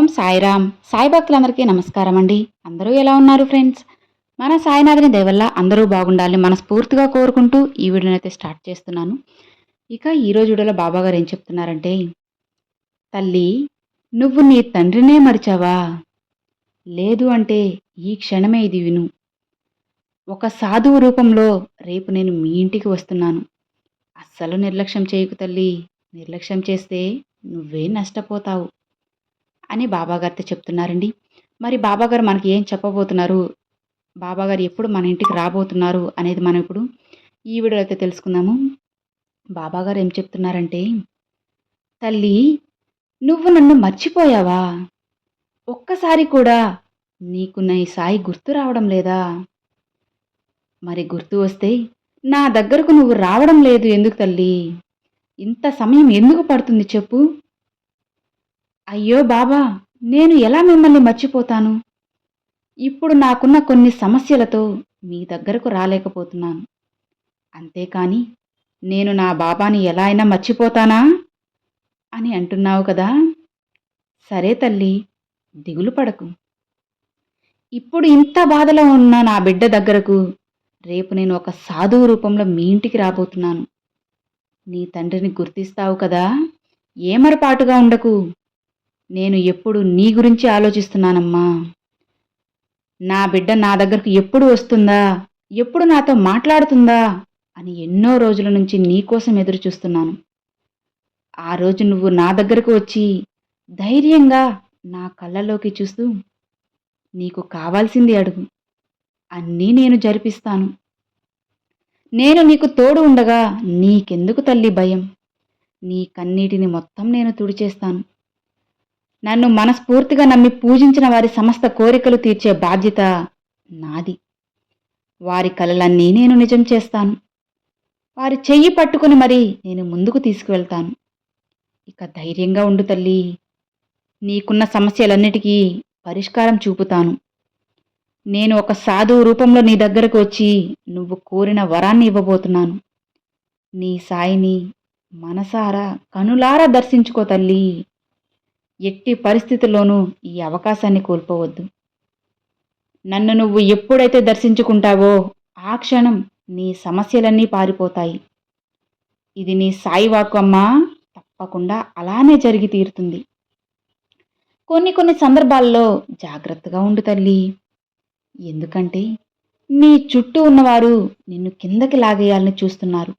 ఓం సాయిరామ్. సాయి భక్తులందరికీ నమస్కారం అండి. అందరూ ఎలా ఉన్నారు ఫ్రెండ్స్? మన సాయినాథుని దయవల్ల అందరూ బాగుండాలని మనస్ఫూర్తిగా కోరుకుంటూ ఈ వీడియోని అయితే స్టార్ట్ చేస్తున్నాను. ఇక ఈరోజు వీడియోలో బాబా గారు ఏం చెప్తున్నారంటే తల్లి నువ్వు నీ తండ్రినే మరిచావా? లేదు అంటే ఈ క్షణమే ఇది విను. ఒక సాధువు రూపంలో రేపు నేను మీ ఇంటికి వస్తున్నాను. అస్సలు నిర్లక్ష్యం చేయకు తల్లి. నిర్లక్ష్యం చేస్తే నువ్వే నష్టపోతావు. అని బాబాగారితో చెప్తున్నారండి. మరి బాబాగారు మనకి ఏం చెప్పబోతున్నారు? బాబాగారు ఎప్పుడు మన ఇంటికి రాబోతున్నారు అనేది మనం ఇప్పుడు ఈ వీడియోలో అయితే తెలుసుకుందాము. బాబాగారు ఏం చెప్తున్నారంటే తల్లి నువ్వు నన్ను మర్చిపోయావా? ఒక్కసారి కూడా నీకు నా ఈ సాయి గుర్తు రావడం లేదా? మరి గుర్తు వస్తే నా దగ్గరకు నువ్వు రావడం లేదు ఎందుకు తల్లి? ఇంత సమయం ఎందుకు పడుతుంది చెప్పు? అయ్యో బాబా నేను ఎలా మిమ్మల్ని మర్చిపోతాను? ఇప్పుడు నాకున్న కొన్ని సమస్యలతో మీ దగ్గరకు రాలేకపోతున్నాను. అంతేకాని నేను నా బాబాని ఎలా అయినా మర్చిపోతానా? అని అంటున్నావు కదా. సరే తల్లి దిగులు పడకు. ఇప్పుడు ఇంత బాధలో ఉన్న నా బిడ్డ దగ్గరకు రేపు నేను ఒక సాధువు రూపంలో మీ ఇంటికి రాబోతున్నాను. నీ తండ్రిని గుర్తిస్తావు కదా? ఏమరపాటుగా ఉండకు. నేను ఎప్పుడు నీ గురించి ఆలోచిస్తున్నానమ్మా. నా బిడ్డ నా దగ్గరకు ఎప్పుడు వస్తుందా? ఎప్పుడు నాతో మాట్లాడుతుందా? అని ఎన్నో రోజుల నుంచి నీకోసం ఎదురు చూస్తున్నాను ఆ రోజు నువ్వు నా దగ్గరకు వచ్చి ధైర్యంగా నా కళ్ళలోకి చూస్తూ నీకు కావాల్సింది అడుగు. అన్నీ నేను జరిపిస్తాను. నేను నీకు తోడు ఉండగా నీకెందుకు తల్లి భయం? నీ కన్నీటిని మొత్తం నేను తుడిచేస్తాను. నన్ను మనస్ఫూర్తిగా నమ్మి పూజించిన వారి సమస్త కోరికలు తీర్చే బాధ్యత నాది. వారి కలలన్నీ నేను నిజం చేస్తాను. వారి చెయ్యి పట్టుకుని మరి నేను ముందుకు తీసుకువెళ్తాను. ఇక ధైర్యంగా ఉండు తల్లి. నీకున్న సమస్యలన్నిటికీ పరిష్కారం చూపుతాను. నేను ఒక సాధువు రూపంలో నీ దగ్గరకు వచ్చి నువ్వు కోరిన వరాన్ని ఇవ్వబోతున్నాను. నీ సాయిని మనసారా కనులారా దర్శించుకో తల్లి. ఎట్టి పరిస్థితుల్లోనూ ఈ అవకాశాన్ని కోల్పోవద్దు. నన్ను నువ్వు ఎప్పుడైతే దర్శించుకుంటావో ఆ క్షణం నీ సమస్యలన్నీ పారిపోతాయి. ఇది నీ సాయివాకు అమ్మా. తప్పకుండా అలానే జరిగి తీరుతుంది. కొన్ని కొన్ని సందర్భాల్లో జాగ్రత్తగా ఉండు తల్లి. ఎందుకంటే నీ చుట్టూ ఉన్నవారు నిన్ను కిందకి లాగేయాలని చూస్తున్నారు.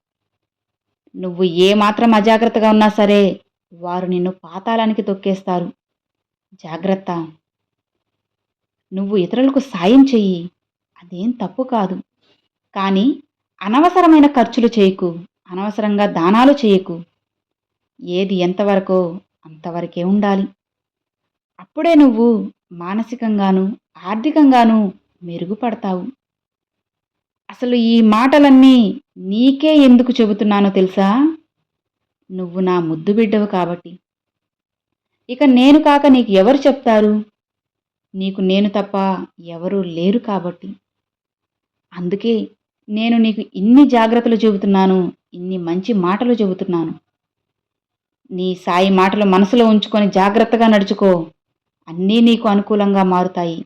నువ్వు ఏమాత్రం అజాగ్రత్తగా ఉన్నా సరే వారు నిన్ను పాతాళానికి తొక్కేస్తారు. జాగ్రత్త. నువ్వు ఇతరులకు సాయం చెయ్యి. అదేం తప్పు కాదు. కానీ అనవసరమైన ఖర్చులు చేయకు. అనవసరంగా దానాలు చేయకు. ఏది ఎంతవరకో అంతవరకే ఉండాలి. అప్పుడే నువ్వు మానసికంగాను ఆర్థికంగాను మెరుగుపడతావు. అసలు ఈ మాటలన్నీ నీకే ఎందుకు చెబుతున్నానో తెలుసా? నువ్వు నా ముద్దు బిడ్డవు కాబట్టి. ఇక నేను కాక నీకు ఎవరు చెప్తారు? నీకు నేను తప్ప ఎవరూ లేరు కాబట్టి. అందుకే నేను నీకు ఇన్ని జాగ్రత్తలు చెబుతున్నాను ఇన్ని మంచి మాటలు చెబుతున్నాను. నీ సాయి మాటలు మనసులో ఉంచుకొని జాగ్రత్తగా నడుచుకో. అన్నీ నీకు అనుకూలంగా మారుతాయి.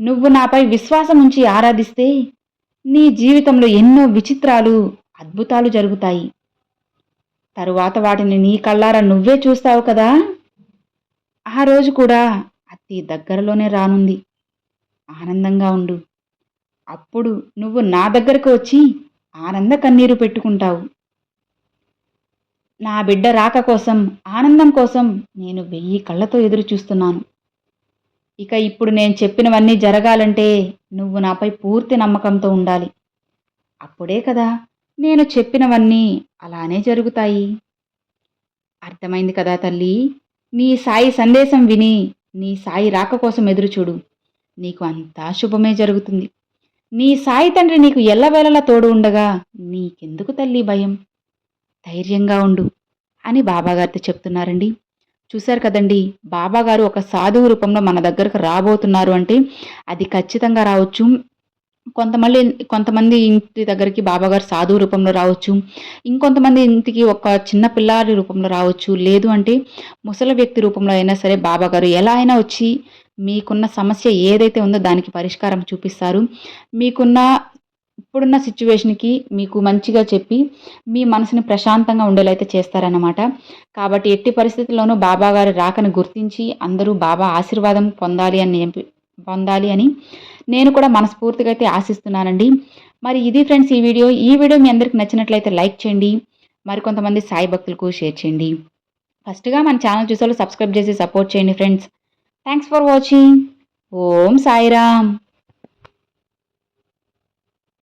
నువ్వు నాపై విశ్వాసం ఉంచి ఆరాధిస్తే నీ జీవితంలో ఎన్నో విచిత్రాలు అద్భుతాలు జరుగుతాయి. తరువాత వాటిని నీ కళ్ళారా నువ్వే చూస్తావు కదా? ఆ రోజు కూడా అతి దగ్గరలోనే రానుంది. ఆనందంగా ఉండు. అప్పుడు నువ్వు నా దగ్గరకు వచ్చి ఆనంద కన్నీరు పెట్టుకుంటావు. నా బిడ్డ రాక కోసం ఆనందం కోసం నేను వెయ్యి కళ్ళతో ఎదురు చూస్తున్నాను. ఇక ఇప్పుడు నేను చెప్పినవన్నీ జరగాలంటే నువ్వు నాపై పూర్తి నమ్మకంతో ఉండాలి. అప్పుడే కదా నేను చెప్పినవన్నీ అలానే జరుగుతాయి. అర్థమైంది కదా తల్లి? నీ సాయి సందేశం విని నీ సాయి రాక కోసం ఎదురుచూడు నీకు అంతా శుభమే జరుగుతుంది. నీ సాయి తండ్రి నీకు ఎల్లవేళలా తోడు ఉండగా నీకెందుకు తల్లి భయం? ధైర్యంగా ఉండు అని బాబాగారితో చెప్తున్నారండి. చూశారు కదండి బాబాగారు ఒక సాధువు రూపంలో మన దగ్గరకు రాబోతున్నారు అంటే అది ఖచ్చితంగా రావచ్చు. కొంతమంది కొంతమంది ఇంటి దగ్గరికి బాబాగారు సాధువు రూపంలో రావచ్చు. ఇంకొంతమంది ఇంటికి ఒక చిన్న పిల్లాడి రూపంలో రావచ్చు. లేదు అంటే ముసలి వ్యక్తి రూపంలో అయినా సరే బాబాగారు ఎలా అయినా వచ్చి మీకున్న సమస్య ఏదైతే ఉందో దానికి పరిష్కారం చూపిస్తారు. మీకున్న ఇప్పుడున్న సిచ్యువేషన్కి మీకు మంచిగా చెప్పి మీ మనసుని ప్రశాంతంగా ఉండేలా అయితే చేస్తారన్నమాట. కాబట్టి ఎట్టి పరిస్థితుల్లోనూ బాబాగారి రాకను రాకని గుర్తించి అందరూ బాబా ఆశీర్వాదం పొందాలి అని పొందాలి అని నేను కూడా మనస్ఫూర్తిగా అయితే ఆశిస్తున్నానండి. మరి ఇది ఫ్రెండ్స్ ఈ వీడియో. ఈ వీడియో మీ అందరికి నచ్చినట్లయితే లైక్ చేయండి. మరికొంతమంది సాయి భక్తులకు షేర్ చేయండి. ఫస్ట్గా మన ఛానల్ చూసేవాళ్ళు సబ్స్క్రైబ్ చేసి సపోర్ట్ చేయండి friends. Thanks for watching. Om Sairam.